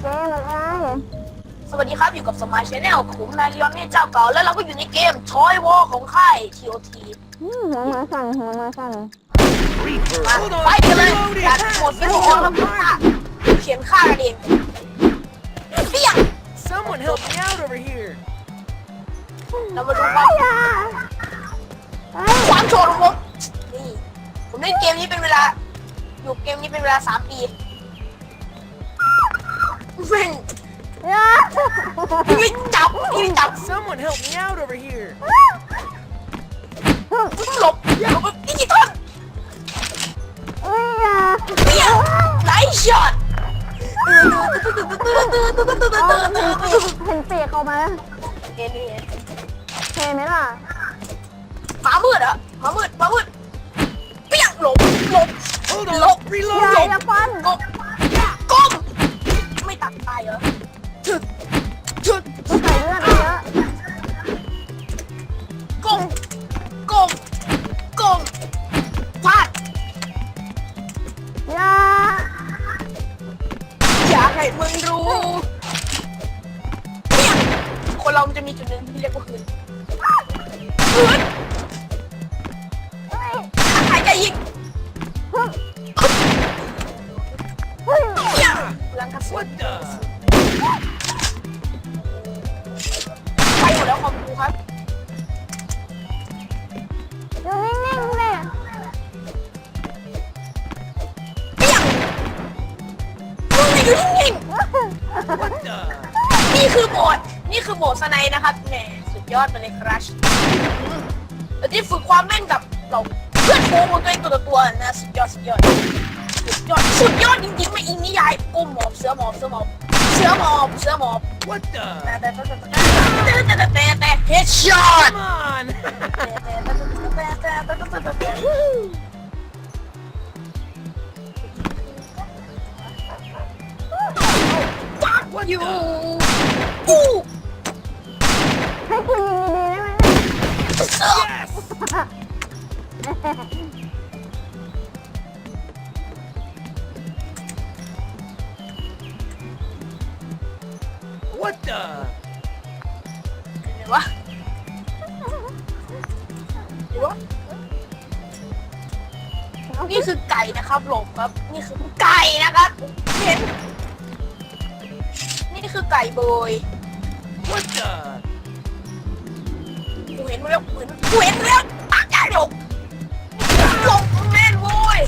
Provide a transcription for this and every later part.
เกมอะไรสวัสดีครับอยู่กับสมาร์ชแนลผมนายลีออนเน่เจ้าเก่าแล้วเราก็อยู่ในเกมชอยวอของค่าย TOT อืมหัวมาสั่นหัวมาสั่น Reaper. มา Hold ไป on. กันเลย Reloading. อยากหมดที่หัวแล้วฆ่าเขียนฆ่ากันเองเปี้ยง Someone help me out over here. เรามาดูความอย่าเฮ้ยความโชว์ของผมนี่ผมเล่นเกมนี้เป็นเวลาอยู่เกมนี้เป็นเวลาสามปี แม่งอย่าพี่ไม่จับพี่ไม่จับ Someone help me out over here. หลบหลบดิจิตอลเฮ้ยอย่าเปี้ยงไนช็อตอ๋อเห็นเปียกออกมาเห็นเห็นเห็นไหมล่ะหมามืดเหรอะหมามืดหมามืดเปี้ยงหลบหลบ Hold หล on. บอย่า Reloading. อย่าฟันกบก้ม ตัดตายเหรอถึกถึกใส่เลือดเยอะก้มก้มก้มพลาดยาอยากให้มึงรู้คนเรามันจะมีจุดหนึ่งที่เรียกว่าคืนคืน งกระสุน What the? ไปหมดแล้วคอมกูครับอยู่นิ่งๆเลยเปี้ยงมึงอย่าอยู่นิ่ง What the? ๆนี่คือโบสถ์นี่คือโบสถ์สไนด์นะครับแหมสุดยอดไปเลยครับแล้วที่ฝึกความแม่นกับเราเพื่อนโค้งของตัวเองตัวต่อตัวนะสุดยอดสุดยอดสุด ยอดสุดยอดจริงๆไม่อิงนิยายก้มหมอบเสือหมอบเสือหมอบเสือหมอบเสือหมอบ What แต่ the? แต่แต่แต่แต่แต่แต่แต่เฮดช็อต Come on. จับ What อยู่ the? อู้ให้คุณยิงดีๆได้ไหม Yes. What the? เดี๋ยววะเดี๋ยววะนี่คือไก่นะครับหลบครับ นี่คือไก่นะครับเห็นนี่คือไก่เบย What the? กูเห็นมาแล้วกูเห็นกูเห็นมาแล้วตาใจหลบหลบแม่นโว้ย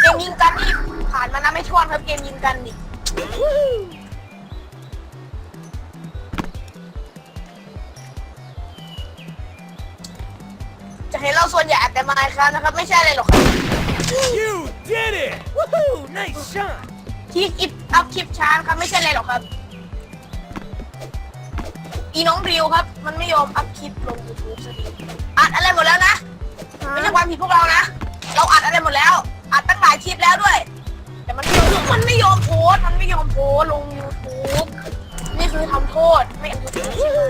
เกมยิงกันนี่ผ่านมานะไม่ชวนครับเกมยิงกันนี่ แต่มาครับนะครับไม่ใช่อะไรหรอกครับ You did it! Woohoo! Nice shot. ที่คลิปอัพคลิปช้าครับไม่ใช่อะไรหรอกครับ อีน้องริวครับ มันไม่ยอมอัพคลิปลง YouTube สักทีอัดอะไรหมดแล้วนะ ไม่ใช่ความผิดพวกเรานะ เราอัดอะไรหมดแล้ว อัดตั้งหลายคลิปแล้วด้วย แต่มันไม่ยอมมันไม่ยอมโพสต์มันไม่ยอมโพสต์ลง YouTube นี่คือทำโทษไม่อันยูทูบใช่ไหม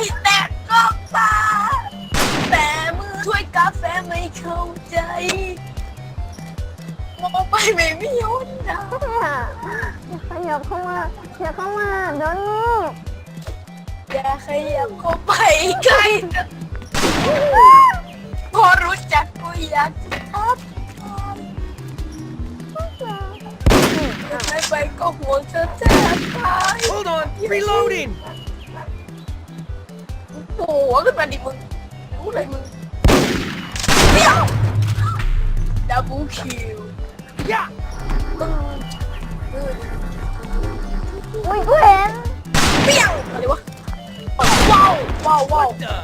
จะออกไปแตกก็ตาแต่มือถ้วยกาแฟไม่เข้าใจมองไปไม่มีหนทางเนี่ยขยับเข้ามาอย่าเข้ามาเดี๋ยวนี้อย่าขยับเข้าไปใกล้นะพอรู้จักก็อยากจะทักทายไม่ไปก็ห่วงเธอแทบตาย Hold on. Reloading. โอ้โหขึ้นมาดิมึงรู้เลยมึงเดี๋ยวดับเบิลคิว Yeah. มึงมึงอุ้ยกูเห็นเปี้ยงอะไรวะว้าวว้าวว้าว What the?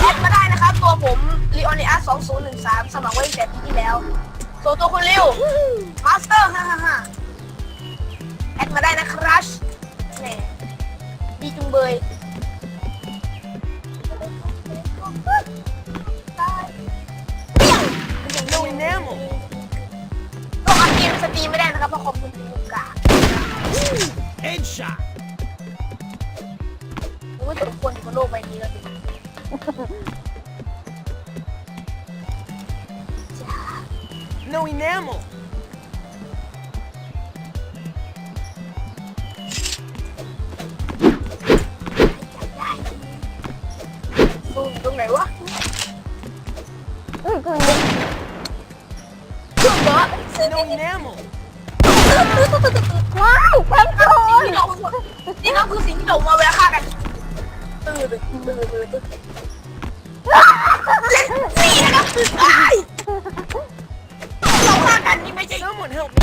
แอดมาได้นะครับ ตัวผมลีออนิอัส2013 สมัครไว้ตั้งแต่ปีที่แล้วตัวตัวคนเร็วมาสเตอร์ฮ่าฮ่าฮ่าแอดมาได้นะครับแหมดีจุงเบย ต้องอัดเกมสตรีมไม่ได้นะครับเพราะคอมเป็นตีลูกกา Headshot. รู้ว่าสมควรอยู่บนโลกใบนี้แล้วสิจ้า No enamel. ได้ซูมตรงไหนวะอุ้ยกูช่วงเบอร์ No enamel. ว้ายแข็งโคสิ่งนที่เรานี่ก็คือสิ่งที่เรามาเวลาฆ่ากันตื่นตื่นตื่นตื่นตื่นนี่นะครับไอ้เราฆ่ากันนี่ไม่ใช่ Someone help me.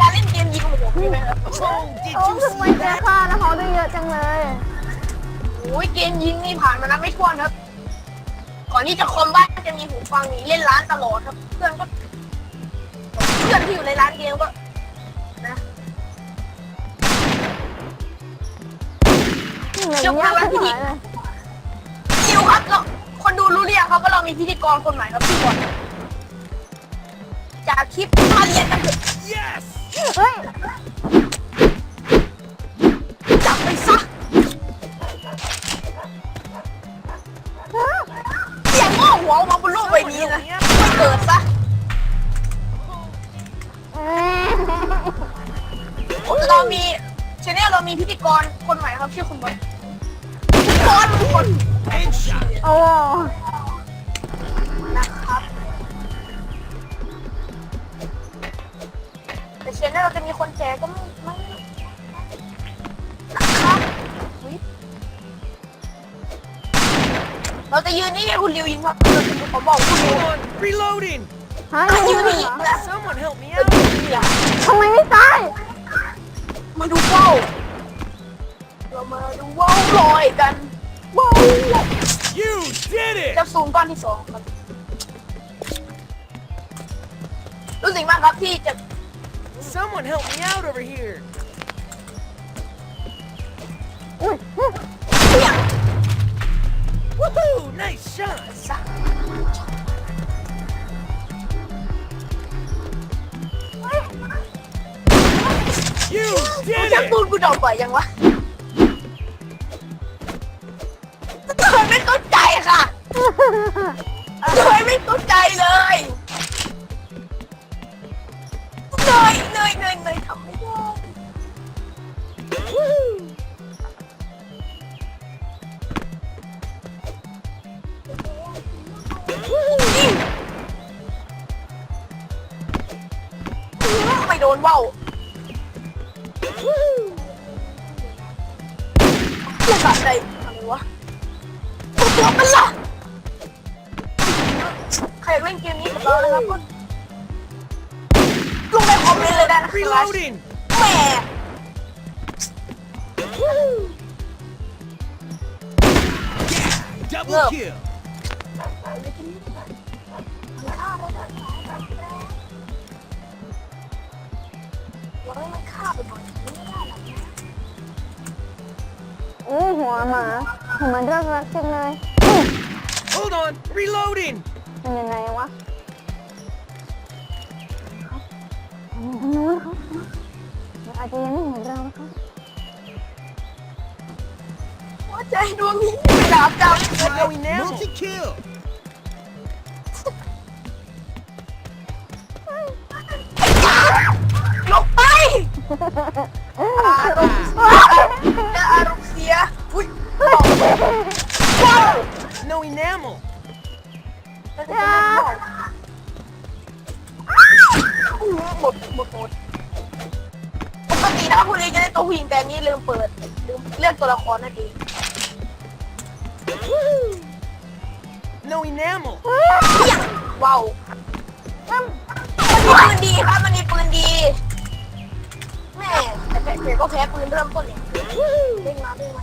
การเล่นเกมยิงหัวใช่ไหมครับ Oh, did โอ้ you ทำไม see เจอ that? ฆ่าแล้วเขาได้เยอะจังเลยโอ้ยเกมยิงนี่ผ่านมานับไม่ถ้วนครับ ก่อนที่จะคอมบ้านจะมีหูฟังนี่เล่นร้านตลอดครับ เพื่อนก็ เพื่อนที่อยู่ในร้านเกมก็นะเดี๋ยวนี้ไม่ไหวเลยคิวครับเราคนดูรู้เรียงครับว่าเรามีพิธีกรคนใหม่ครับพี่บอลจากคลิปมาเรียนกันเถอะ Yes. เฮ้ย คนใหม่ครับชื่อคุณบอลพิธีกรทุกคน Headshot. โอ้นะครับแต่ชแนลเราจะมีคนแชร์ก็ไม่ไม่นะครับอุ๊ยเราจะยืนนี่ไงคุณริวยิงครับเราจะผมบอกคุณริว Hold on. Reloading. ฮะ ยืยืนนนี่เหรอนะ Someone help me เอ้ย out. เนี่ did it. จะซูมก้อนที่สองครับรู้สึกมากครับที่จะ Someone help me out over here. อุ้ยเสี่ยง Woohoo! Nice shot. ซะ You กู did จะ it. ตูนกูดอกบ่อยยังวะ ทำไมไม่เข้าใจเลยเนยเนยเนยเนยทำไม่ได้ไม่โดนว่าว ครับก็ลงในคอมเมนต์เลยได้นะครับ Reloading. แหม่ Double Look. kill. มันฆ่าไปหมดไม่ได้หรอกนะอู้หัวหมาหัวมันเลิกรักจังเลย Hold on. Reloading. เป็นยังไงวะ ทางนู้นเขาอาจจะยังไม่เห็นเรานะคะหัวใจดวงนี้ดาบดาบจับ No enamel. Multi kill. ลงไป ตัวละครนั่นเอง No enamel. ว้าวมันมีปืนดีครับ มันมีปืนดี แม่แต่แพ้ก็แพ้ปืนเริ่มต้นเนี่ยเด้งมาเด้งมา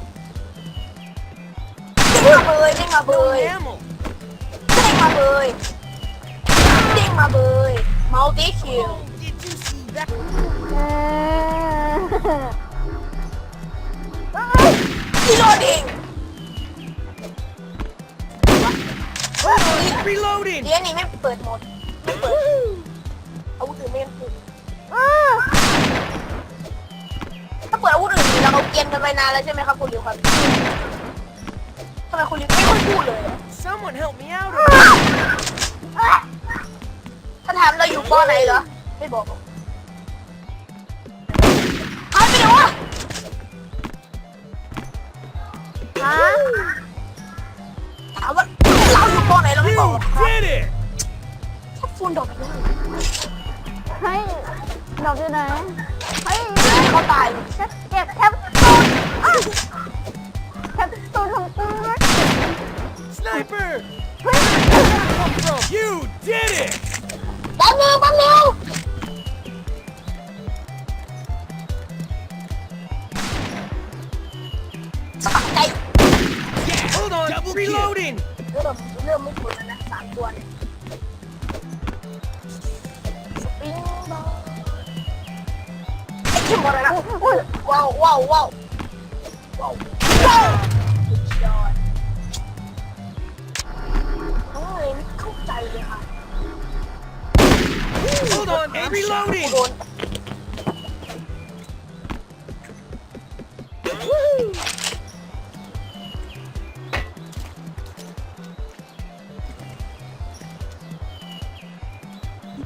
เด้งมาเบยเด้งมาเบ No ย enamel. เด้งมาเบยเด้งมาเบยมัลติคิว Oh, did you see that? เออ Reloading! Reloading! เดี๋ยนี่ไม่เปิดหมดไม่เปิดอาวุธอื่นไม่ยังดถ้าเปิดอาวุธอื่นเราเอาเกียนกันไปนานแล้วใช่ไหมครับคุณลิวครับทำไมคุณลิวไม่ค่อยพูดเลย Someone help me out ถ้าถามเราอยู่ป้อไหนเหรอ ไม่บอก บอกหร You อกครับ did it. แค่ฟูนดอกไปเลยเฮ้ยดอกอยู่ไหนเฮ้ยเขาตายเก็บเก็บแคปซูลอะแคปซูลของกูนะ Sniper. เฮ้ย Come from. You did it. แป๊บนึงแป๊บนึ Reloading.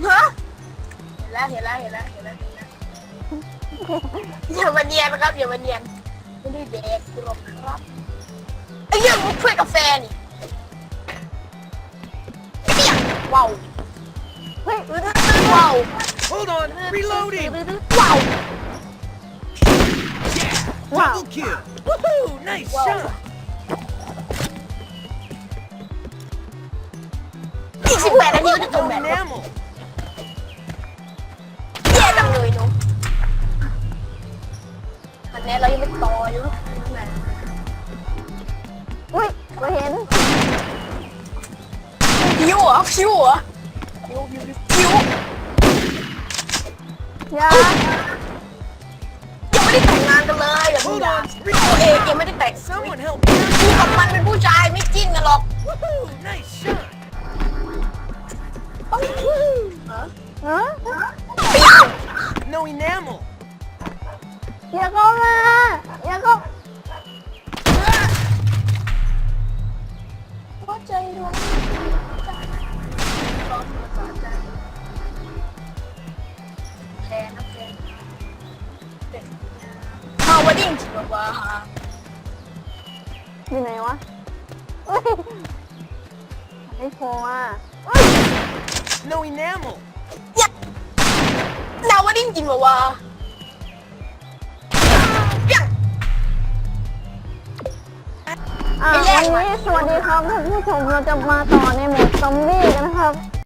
ฮะเห็นแล้วเห็นแล้วเห็นแล้วเห็นแล้วเห็นแล้วอย่ามาเนียนนะครับอย่ามาเนียนไม่ได้เด็กหรอกครับไอ้เหี้ยังมุกถ้วยกาแฟนี่เหี้ยว้าว เฮ้ย ว้าว Hold on. Reloading. ว้าว Yeah. Wow. Double kill. Woohoo. Nice Wow. shot. อีกสิบแปดนาทีก็จะจบ No แบบ enamel. แย่จังเลยหนูอันนี้เรายังไม่ต่ออยู่นะอุ้ยเราเห็นคิวเหรอคิวเหรอคิวคิวคิว อย่ายังไม่ได้แต่งงานกันเลยอย่าพูด Hold นะ on. ตัวเองยังไม่ได้แต่ง Someone help me out. กูกับมันเป็นผู้ช ฮาวาดิ้งจิบวาฮาอยู่ไหนวะเฮ้ยไม่โผล่อะเฮ้ย No enamel. นาวาดิ้งจิบวาเปี้ยง อ่าวันนี้สวัสดีครับท่านผู้ชมเราจะมาต่อในโหมดซอมบี้กันนะครับ